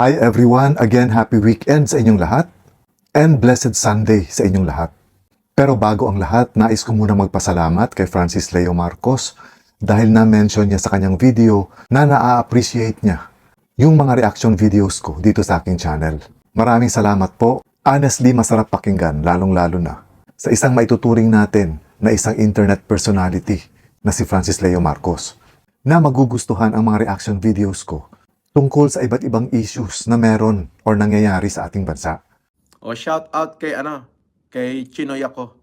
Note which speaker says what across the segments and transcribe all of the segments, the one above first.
Speaker 1: Hi everyone, again happy weekend sa inyong lahat and blessed Sunday sa inyong lahat. Pero bago ang lahat, nais ko muna magpasalamat kay Francis Leo Marcos dahil na-mention niya sa kanyang video na naa-appreciate niya yung mga reaction videos ko dito sa aking channel. Maraming salamat po. Honestly, masarap pakinggan, lalong-lalo na sa isang maituturing natin na isang internet personality na si Francis Leo Marcos na magugustuhan ang mga reaction videos ko tungkol sa iba't ibang issues na meron or nangyayari sa ating bansa.
Speaker 2: O shout out kay ano, kay Chinoy ako.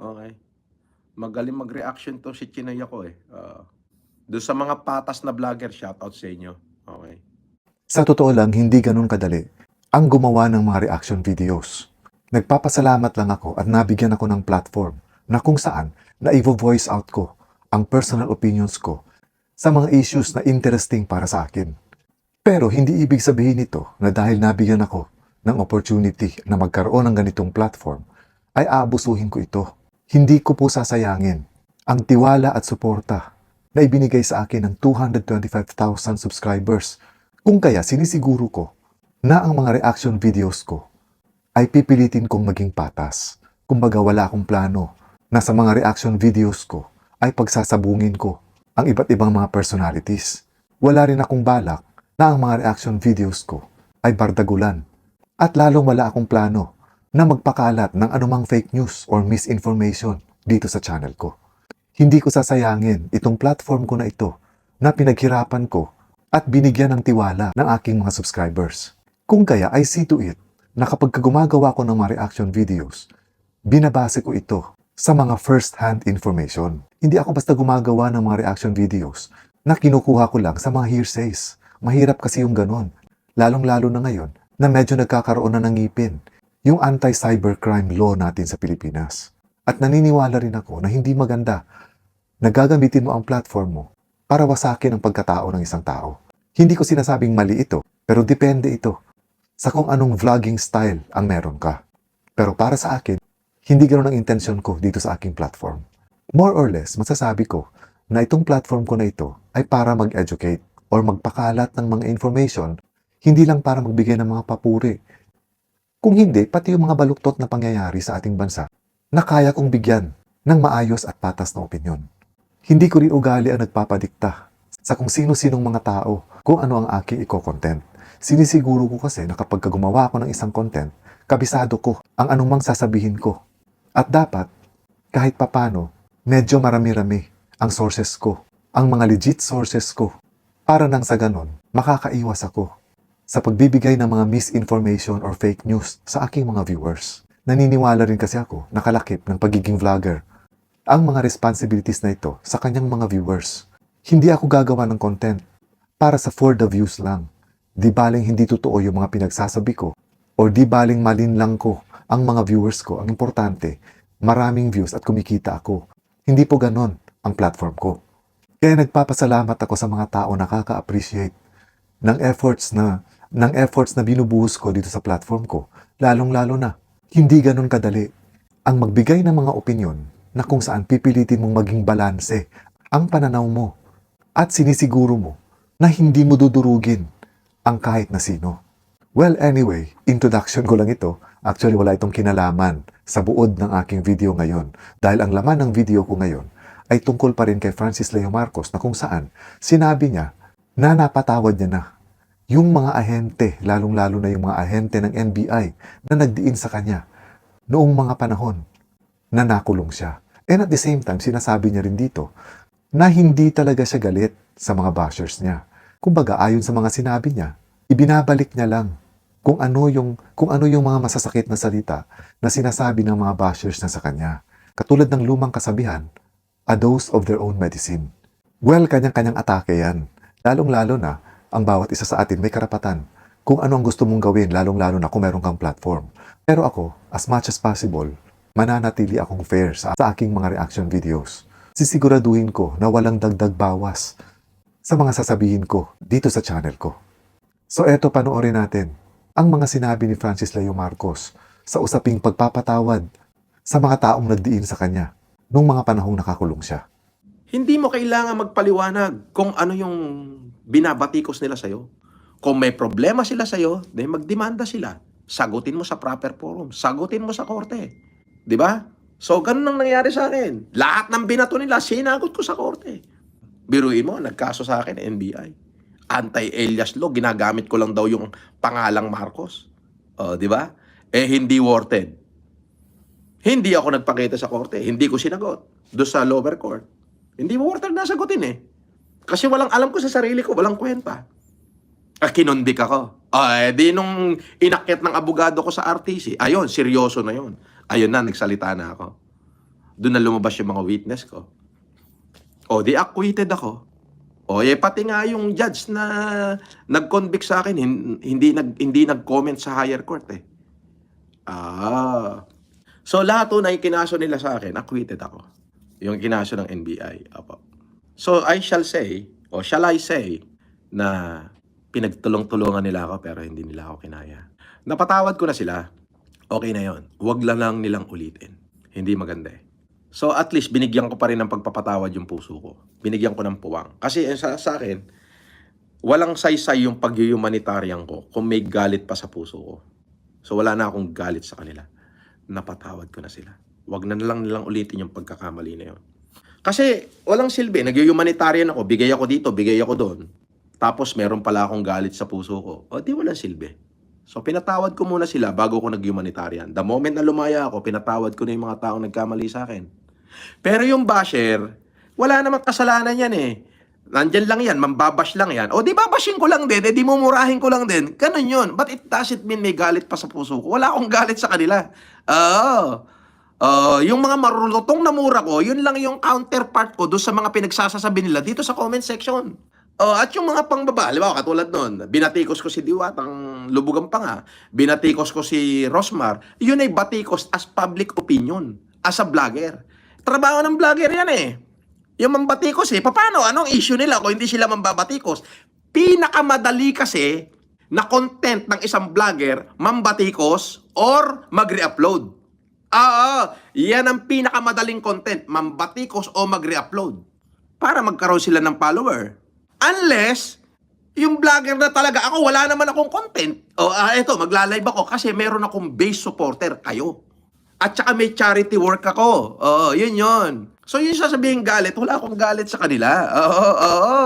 Speaker 2: Okay. Magaling mag-reaction to si Chinoy ako eh. Uh, doon sa mga patas na vlogger, shout out sa inyo. Okay.
Speaker 1: Sa totoo lang, hindi ganun kadali ang gumawa ng mga reaction videos. Nagpapasalamat lang ako at nabigyan ako ng platform na kung saan na voice out ko ang personal opinions ko sa mga issues na interesting para sa akin. Pero hindi ibig sabihin nito na dahil nabigyan ako ng opportunity na magkaroon ng ganitong platform, ay aabusuhin ko ito. Hindi ko po sasayangin ang tiwala at suporta na ibinigay sa akin ng 225,000 subscribers kung kaya sinisiguro ko na ang mga reaction videos ko ay pipilitin kong maging patas. Kumbaga wala akong plano na sa mga reaction videos ko ay pagsasabungin ko ang iba't ibang mga personalities. Wala rin akong balak na ang mga reaction videos ko ay bardagulan. At lalong wala akong plano na magpakalat ng anumang fake news or misinformation dito sa channel ko. Hindi ko sasayangin itong platform ko na ito na pinaghirapan ko at binigyan ng tiwala ng aking mga subscribers. Kung kaya I see to it na kapag gumagawa ko ng mga reaction videos, binabase ko ito sa mga first-hand information. Hindi ako basta gumagawa ng mga reaction videos na kinukuha ko lang sa mga hearsays. Mahirap kasi yung ganon. Lalong-lalo na ngayon na medyo nagkakaroon na ng ngipin yung anti-cybercrime law natin sa Pilipinas. At naniniwala rin ako na hindi maganda na gagamitin mo ang platform mo para wasakin ang pagkatao ng isang tao. Hindi ko sinasabing mali ito, pero depende ito sa kung anong vlogging style ang meron ka. Pero para sa akin, hindi ganoon ang intensyon ko dito sa aking platform. More or less, masasabi ko na itong platform ko na ito ay para mag-educate or magpakalat ng mga information, hindi lang para magbigay ng mga papuri. Kung hindi, pati yung mga baluktot na pangyayari sa ating bansa na kaya kong bigyan ng maayos at patas na opinyon. Hindi ko rin ugali ang nagpapadikta sa kung sino-sinong mga tao kung ano ang aking iko-content. Sinisiguro ko kasi na kapag gumawa ako ng isang content, kabisado ko ang anumang sasabihin ko. At dapat, kahit papano, medyo marami-rami ang sources ko, ang mga legit sources ko, para nang sa ganon, makakaiwas ako sa pagbibigay ng mga misinformation or fake news sa aking mga viewers. Naniniwala rin kasi ako nakalakip ng pagiging vlogger ang mga responsibilities na ito sa kanyang mga viewers. Hindi ako gagawa ng content para sa for the views lang. Di baling hindi totoo yung mga pinagsasabi ko or di baling malinlang ko ang mga viewers ko. Ang importante, maraming views at kumikita ako. Hindi po ganon ang platform ko. Kaya nagpapasalamat ako sa mga tao na nakaka-appreciate ng efforts na ng efforts na binubuhos ko dito sa platform ko. Lalong-lalo na, hindi ganon kadali ang magbigay ng mga opinion na kung saan pipilitin mong maging balanse ang pananaw mo at sinisiguro mo na hindi mo dudurugin ang kahit na sino. Well, anyway, introduction ko lang ito. Actually, wala itong kinalaman sa buod ng aking video ngayon dahil ang laman ng video ko ngayon ay tungkol pa rin kay Francis Leo Marcos na kung saan sinabi niya na napatawad niya na yung mga ahente, lalong-lalo na yung mga ahente ng NBI na nagdiin sa kanya noong mga panahon na nakulong siya. And at the same time, sinasabi niya rin dito na hindi talaga siya galit sa mga bashers niya. Kumbaga, ayon sa mga sinabi niya, ibinabalik niya lang kung ano yung kung ano yung mga masasakit na salita na sinasabi ng mga bashers na sa kanya. Katulad ng lumang kasabihan, a dose of their own medicine. Well, kanyang-kanyang atake yan. Lalong-lalo na, ang bawat isa sa atin may karapatan kung ano ang gusto mong gawin, lalong-lalo na kung meron kang platform. Pero ako, as much as possible, mananatili akong fair sa, sa aking mga reaction videos. Sisiguraduhin ko na walang dagdag bawas sa mga sasabihin ko dito sa channel ko. So eto panoorin natin ang mga sinabi ni Francis Leo Marcos sa usaping pagpapatawad sa mga taong nagdiin sa kanya nung mga panahong nakakulong siya.
Speaker 2: Hindi mo kailangan magpaliwanag kung ano yung binabatikos nila sa'yo. Kung may problema sila sa'yo, di magdemanda sila. Sagutin mo sa proper forum. Sagutin mo sa korte. Di ba? So, ganun ang nangyari sa akin. Lahat ng binato nila, sinagot ko sa korte. Biruin mo, nagkaso sa akin, NBI. Anti-alias law, ginagamit ko lang daw yung pangalang Marcos. O, di ba? Eh, hindi worth it. Hindi ako nagpakita sa korte. Hindi ko sinagot. Doon sa lower court. Hindi mo worth it na sagutin eh. Kasi walang alam ko sa sarili ko, walang kwenta. Ah, kinundik ako. Ah, eh, di nung inakyat ng abogado ko sa RTC, ayun, seryoso na yun. Ayun na, nagsalita na ako. Doon na lumabas yung mga witness ko. O, di acquitted ako. O, eh, pati nga yung judge na nag-convict sa akin, hin- hindi, nag, hindi nag-comment sa higher court eh. Ah. So, lahat to na yung kinaso nila sa akin, acquitted ako. Yung kinaso ng NBI. Apo. So, I shall say, o shall I say, na pinagtulong-tulungan nila ako pero hindi nila ako kinaya. Napatawad ko na sila. Okay na yon. Huwag lang lang nilang ulitin. Hindi maganda eh. So at least binigyan ko pa rin ng pagpapatawad yung puso ko. Binigyan ko ng puwang. Kasi eh, sa, sa akin, walang saysay yung pag-humanitarian ko kung may galit pa sa puso ko. So wala na akong galit sa kanila. Napatawad ko na sila. Huwag na lang nilang ulitin yung pagkakamali na yon. Kasi walang silbi. Nag-humanitarian ako. Bigay ako dito, bigay ako doon. Tapos meron pala akong galit sa puso ko. O di walang silbi. So pinatawad ko muna sila bago ko nag-humanitarian. The moment na lumaya ako, pinatawad ko na yung mga taong nagkamali sa akin. Pero yung basher, wala namang kasalanan yan eh. Nandyan lang yan, mambabash lang yan. O di babashin ko lang din, eh di mumurahin ko lang din. Ganun yun. But it doesn't mean may galit pa sa puso ko. Wala akong galit sa kanila. Oo. Uh, yung mga marulutong na mura ko, yun lang yung counterpart ko doon sa mga pinagsasasabi nila dito sa comment section. Oh, at yung mga pangbaba, halimbawa katulad noon, binatikos ko si Diwat, ang lubugan pa nga. Binatikos ko si Rosmar. Yun ay batikos as public opinion, as a vlogger. Trabaho ng vlogger yan eh. Yung mambatikos eh, paano? Anong issue nila kung hindi sila mambabatikos? Pinakamadali kasi na content ng isang vlogger, mambatikos or mag-re-upload. Ah, yan ang pinakamadaling content, mambatikos o mag-re-upload. Para magkaroon sila ng follower. Unless, yung vlogger na talaga, ako wala naman akong content. O, ah, eto, magla-live ako kasi meron akong base supporter, kayo. At saka may charity work ako. Oo, yun yun. So yun sasabihin galit, wala akong galit sa kanila. Oo, oo.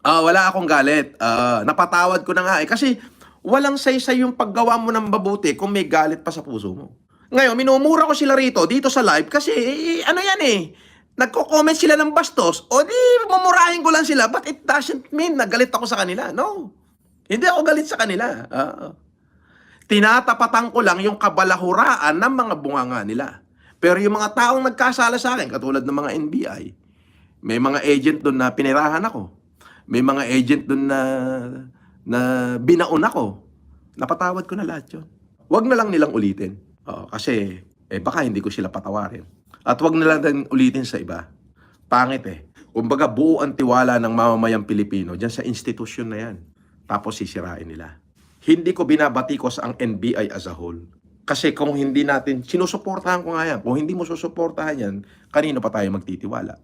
Speaker 2: Ah, wala akong galit. Ah, napatawad ko na nga eh. Kasi walang saysay yung paggawa mo ng mabuti kung may galit pa sa puso mo. Ngayon, minumura ko sila rito, dito sa live, kasi eh, ano yan eh, nagko-comment sila ng bastos, o di, mumurahin ko lang sila, but it doesn't mean na galit ako sa kanila. No. Hindi ako galit sa kanila. Oo. Tinatapatan ko lang yung kabalahuraan ng mga bunganga nila. Pero yung mga taong nagkasala sa akin, katulad ng mga NBI, may mga agent doon na pinirahan ako. May mga agent doon na, na binaon ako. Napatawad ko na lahat yun. Huwag na lang nilang ulitin. Oo, kasi eh, baka hindi ko sila patawarin. At huwag na lang ulitin sa iba. Pangit eh. Kumbaga buo ang tiwala ng mamamayang Pilipino dyan sa institusyon na yan. Tapos sisirain nila. Hindi ko binabatikos ang NBI as a whole. Kasi kung hindi natin, sinusuportahan ko nga yan. Kung hindi mo susuportahan yan, kanino pa tayo magtitiwala?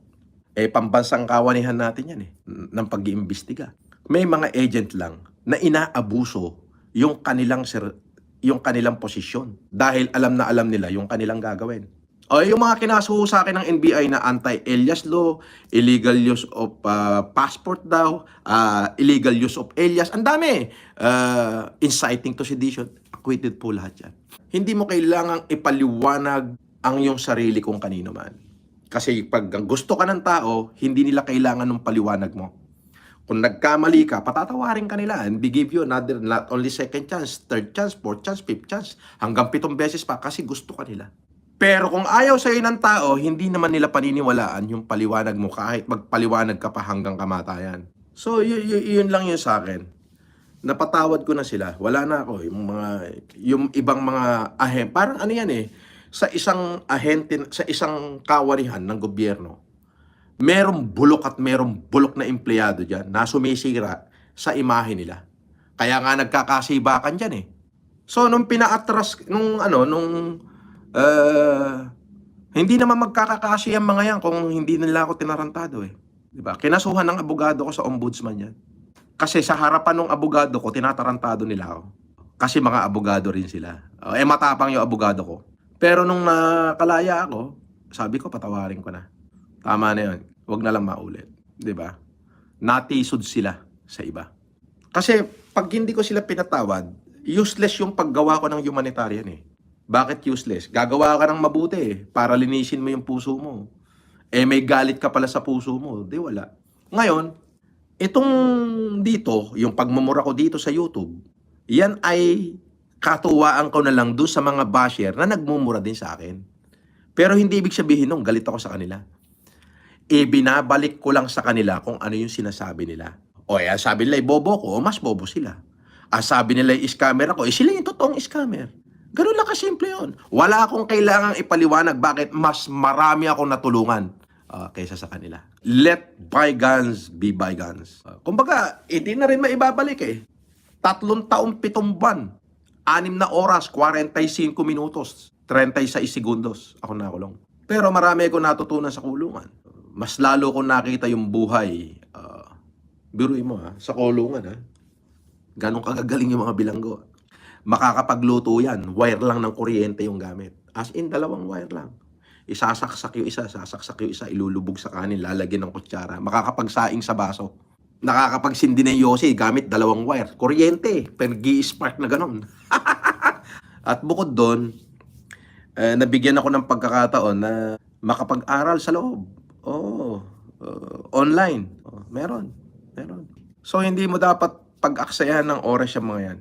Speaker 2: Eh, pambansang kawanihan natin yan eh, ng pag-iimbestiga. May mga agent lang na inaabuso yung kanilang ser- yung kanilang posisyon dahil alam na alam nila yung kanilang gagawin. O yung mga kinasuho sa akin ng NBI na anti-alias law, illegal use of uh, passport daw, uh, illegal use of alias, ang dami. Uh, inciting to sedition, acquitted po lahat yan. Hindi mo kailangang ipaliwanag ang iyong sarili kung kanino man. Kasi pag gusto ka ng tao, hindi nila kailangan ng paliwanag mo. Kung nagkamali ka, patatawarin ka nila and they give you another, not only second chance, third chance, fourth chance, fifth chance, hanggang pitong beses pa kasi gusto ka nila. Pero kung ayaw sa'yo ng tao, hindi naman nila paniniwalaan yung paliwanag mo kahit magpaliwanag ka pa hanggang kamatayan. So, y- y- yun lang yun sa akin. Napatawad ko na sila. Wala na ako. Yung mga, yung ibang mga ahem, parang ano yan eh, sa isang ahente, sa isang kawarihan ng gobyerno, merong bulok at merong bulok na empleyado dyan na sumisira sa imahe nila. Kaya nga nagkakasibakan dyan eh. So, nung pinaatras, nung ano, nung, uh, hindi naman magkakakasi ang mga yan kung hindi nila ako tinarantado eh. Diba? Kinasuhan ng abogado ko sa ombudsman yan. Kasi sa harapan ng abogado ko, tinatarantado nila ako. Kasi mga abogado rin sila. Uh, eh matapang yung abogado ko. Pero nung nakalaya ako, sabi ko patawarin ko na. Tama na yun. Huwag na lang maulit. ba? Natisod sila sa iba. Kasi pag hindi ko sila pinatawad, useless yung paggawa ko ng humanitarian eh. Bakit useless? Gagawa ka ng mabuti eh, para linisin mo yung puso mo. Eh may galit ka pala sa puso mo, di wala. Ngayon, itong dito, yung pagmumura ko dito sa YouTube, yan ay katuwaan ko na lang doon sa mga basher na nagmumura din sa akin. Pero hindi ibig sabihin nung galit ako sa kanila. Ibinabalik ko lang sa kanila kung ano yung sinasabi nila. O eh, sabi nila, bobo ko, o mas bobo sila. Ah, sabi nila, scammer ako, eh sila yung totoong scammer. Ganun lang kasimple yun. Wala akong kailangang ipaliwanag bakit mas marami akong natulungan ah, kaysa sa kanila. Let bygones be bygones. Ah, kumbaga, hindi na rin maibabalik eh. Tatlong taong pitong buwan, anim na oras, 45 minutos, 36 segundos ako nakulong. Pero marami akong natutunan sa kulungan. Mas lalo kong nakita yung buhay. Uh, biruin mo ha, sa kulungan ha. Ganong kagagaling yung mga bilanggo. Makakapagluto yan, wire lang ng kuryente yung gamit. As in, dalawang wire lang. Isasaksak yung isa, sasaksak yung isa, ilulubog sa kanin, lalagyan ng kutsara. Makakapagsaing sa baso. Nakakapagsindi ng yosi gamit dalawang wire. Kuryente, pergi-spark na ganon. At bukod doon, eh, nabigyan ako ng pagkakataon na makapag-aral sa loob. Oo, uh, online. Oh, meron, meron. So hindi mo dapat pag-aksayahan ng oras yung mga yan.